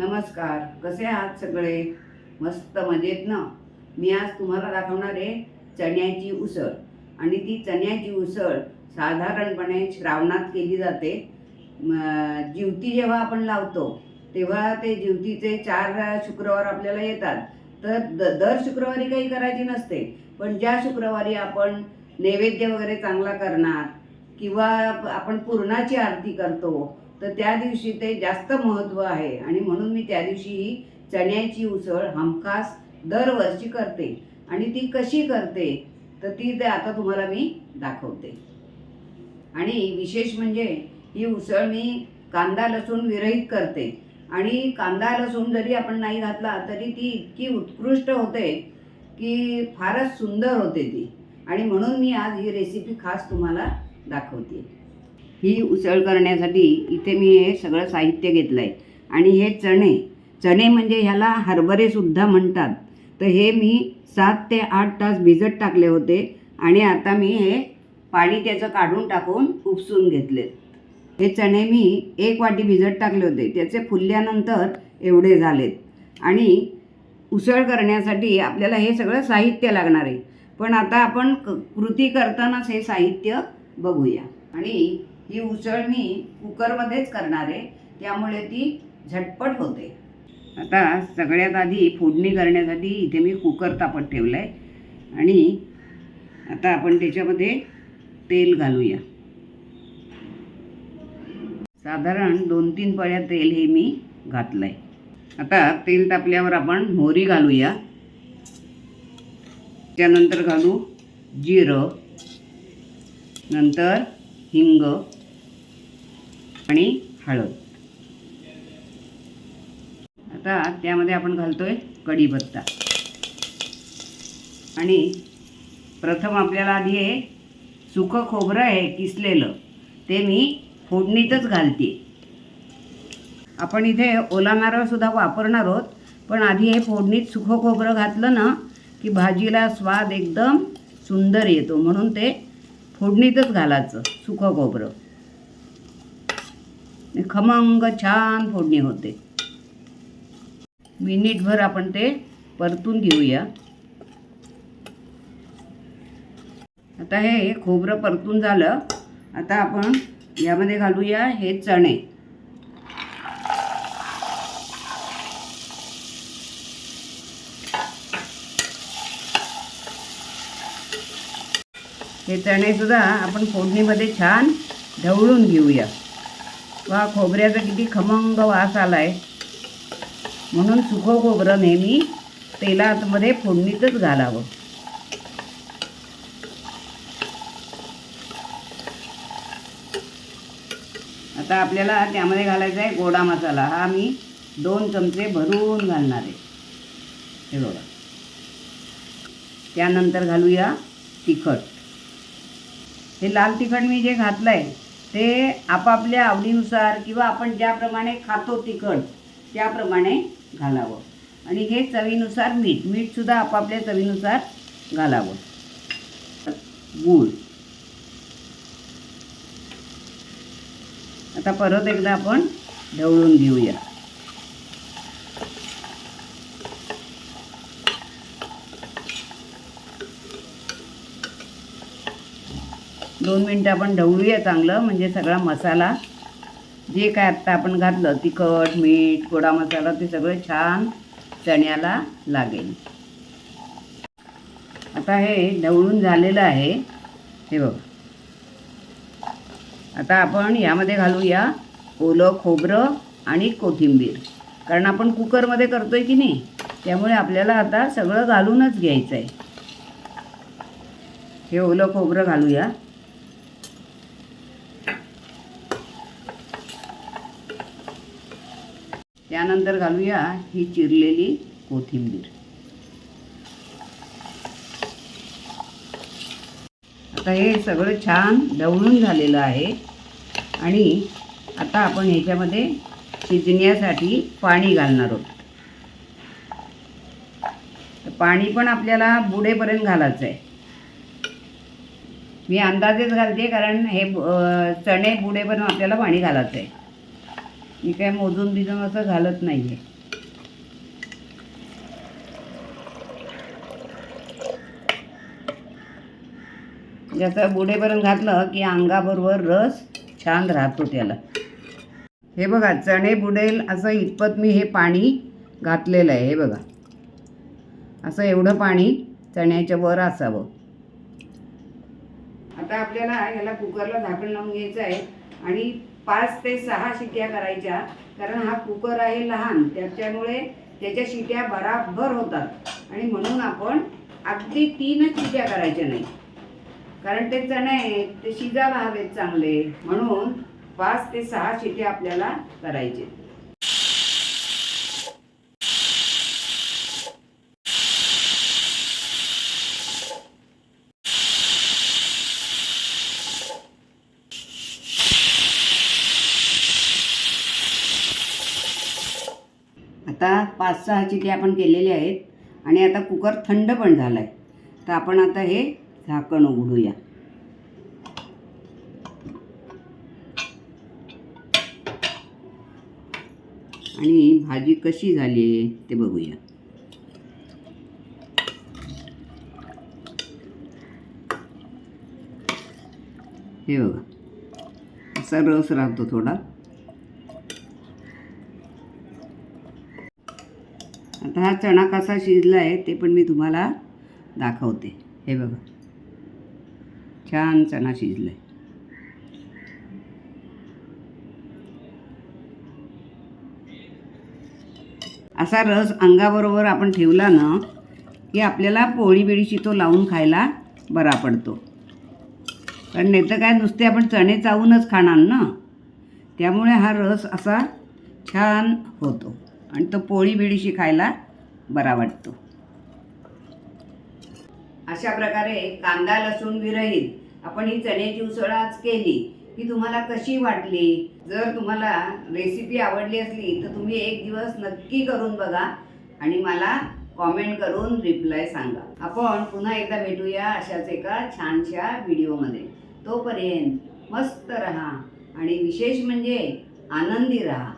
नमस्कार. कसे आहात सगळे? मस्त मजेत ना? मी आज तुम्हाला दाखवणार आहे चण्याची उसळ. आणि ती चण्याची उसळ साधारणपणे श्रावणात केली जाते. जिवती जेव्हा आपण लावतो तेव्हा ते जिवतीचे चार शुक्रवार आपल्याला येतात. तर द दर शुक्रवारी काही करायची नसते. पण ज्या शुक्रवारी आपण नैवेद्य वगैरे चांगला करणार किंवा आपण पूर्णाची आरती करतो तर त्या दिवशी ते जास्त महत्त्व आहे. आणि म्हणून मी त्या दिवशी ही चण्याची उसळ हमखास दरवर्षी करते. आणि ती कशी करते? तर ती ते आता तुम्हाला मी दाखवते. आणि विशेष म्हणजे ही उसळ मी कांदा लसूण विरहित करते. आणि कांदा लसूण जरी आपण नाही घातला तरी ती इतकी उत्कृष्ट होते की फारच सुंदर होते ती. आणि म्हणून मी आज ही रेसिपी खास तुम्हाला दाखवते. ही उसळ करण्यासाठी इथे मी हे सगळं साहित्य घेतलं आहे आणि हे चणे चणे म्हणजे ह्याला हरभरेसुद्धा म्हणतात. तर हे मी सात ते आठ तास भिजत टाकले होते आणि आता मी हे पाणी त्याचं काढून टाकून उपसून घेतले. हे चणे मी एक वाटी भिजत टाकले होते. त्याचे फुलल्यानंतर एवढे झालेत. आणि उसळ करण्यासाठी आपल्याला हे सगळं साहित्य लागणार आहे. पण आता आपण क कृती करतानाच हे साहित्य बघूया. आणि ही उसळ मी कुकरमध्येच करणार आहे. त्यामुळे ती झटपट होते. आता सगळ्यात आधी फोडणी करण्यासाठी इथे मी कुकर तापत ठेवलं आहे आणि आता आपण त्याच्यामध्ये तेल घालूया. साधारण दोन तीन पळ्या तेल हे मी घातलं आहे आता तेल तापल्यावर आपण मोहरी घालूया. त्यानंतर घालू जिरं. नंतर हिंग. आणि हळद. आता त्यामध्ये आपण घालतोय कढीपत्ता. आणि प्रथम आपल्याला आधी हे सुकं खोबरं आहे किसलेलं ते मी फोडणीतच घालते. आपण इथे ओला नारळसुद्धा वापरणार आहोत पण आधी हे फोडणीत सुखं खोबरं घातलं ना की भाजीला स्वाद एकदम सुंदर येतो. म्हणून ते फोडणीतच घालायचं सुखं खोबरं. खमंग छान फोडणी होते. मिनिटभर आपण ते परतून घेऊया. आता हे खोबरं परतून झालं. आता आपण यामध्ये घालूया हे चणे. हे चणेसुद्धा आपण फोडणीमध्ये छान ढवळून घेऊया. वा खोबऱ्याचा किती खमंग वास आला आहे म्हणून सुखं खोबरं नेहमी तेलामध्ये फोडणीतच घालावं. आता आपल्याला त्यामध्ये घालायचा आहे गोडा मसाला. हा मी दोन चमचे भरून घालणार आहे. हे बघा. त्यानंतर घालूया तिखट. हे लाल तिखट मी जे घातलं आहे ते आपापल्या आवडीनुसार किंवा आपण ज्याप्रमाणे खातो तिखट त्याप्रमाणे घालावं. आणि हे चवीनुसार मीठ मीठसुद्धा आपापल्या चवीनुसार घालावं. गूळ. आता परत एकदा आपण ढवळून घेऊया. दोन मिनटं आपण ढवळूया चांगलं म्हणजे सगळा मसाला. जे काय आत्ता आपण घातलं तिखट मीठ गोडा मसाला ते सगळं छान चण्याला लागेल. आता हे ढवळून झालेलं आहे. हे बघ. आता आपण यामध्ये घालूया ओलं खोबरं आणि कोथिंबीर. कारण आपण कुकरमध्ये करतोय की नाही त्यामुळे आपल्याला आता सगळं घालूनच घ्यायचं आहे हे ओलं खोबरं घालूया. त्यानंतर घालूया ही चिरलेली कोथिंबीर. आता हे सगळं छान ढवळून झालेलं आहे. आणि आता आपण ह्याच्यामध्ये शिजण्यासाठी पाणी घालणार आहोत. तर पाणी पण आपल्याला बुडेपर्यंत घालायचं आहे. मी अंदाजेच घालते कारण हे चणे बुडेपर्यंत आपल्याला पाणी घालायचं आहे. मी काय मोजून बिजून असं घालत नाही आहे जसं बुडेपर्यंत घातलं की अंगाबरोबर रस छान राहतो त्याला. हे बघा चणे बुडेल असं इतपत मी हे पाणी घातलेलं आहे हे बघा. असं एवढं पाणी चण्याच्या वर असावं. आता आपल्याला ह्याला कुकरला झाकण लावून घ्यायचं आहे आणि पाच ते सहा शिट्या करायच्या कारण हा कुकर आहे लहान त्याच्यामुळे त्याच्या शिट्या बराबर होतात. आणि म्हणून आपण अगदी तीनच शिट्या करायच्या नाही. कारण ते चणे ते शिजायला हवेत चांगले. म्हणून पाच ते सहा शिट्या आपल्याला करायचे. आता पाच सहा चिटे आपण केलेले आहेत आणि आता कुकर थंड पण झाला आहे तर आपण आता हे झाकण उघडूया. आणि भाजी कशी झाली आहे ते बघूया. हे बघा असा रस राहतो थोडा. आता हा चणा कसा शिजला आहे ते पण मी तुम्हाला दाखवते. हे बघा. छान चणा शिजला आहे असा रस अंगाबरोबर आपण ठेवला ना की आपल्याला पोळी बिळीशी तो लावून खायला बरा पडतो. कारण नाही तर काय नुसते आपण चणे चावूनच खाणार ना. त्यामुळे हा रस असा छान होतो. आणि तो पोळी बिळीशी खायला बरा वाटतो. अशा प्रकारे कांदा लसूण विरहित आपण ही चण्याची उसळ आज केली. की तुम्हाला कशी वाटली? जर तुम्हाला रेसिपी आवडली असली तर तुम्ही एक दिवस नक्की करून बघा आणि मला कॉमेंट करून रिप्लाय सांगा. आपण पुन्हा एकदा भेटूया अशाच एका छानशा व्हिडिओमध्ये तोपर्यंत मस्त रहा आणि विशेष म्हणजे आनंदी रहा.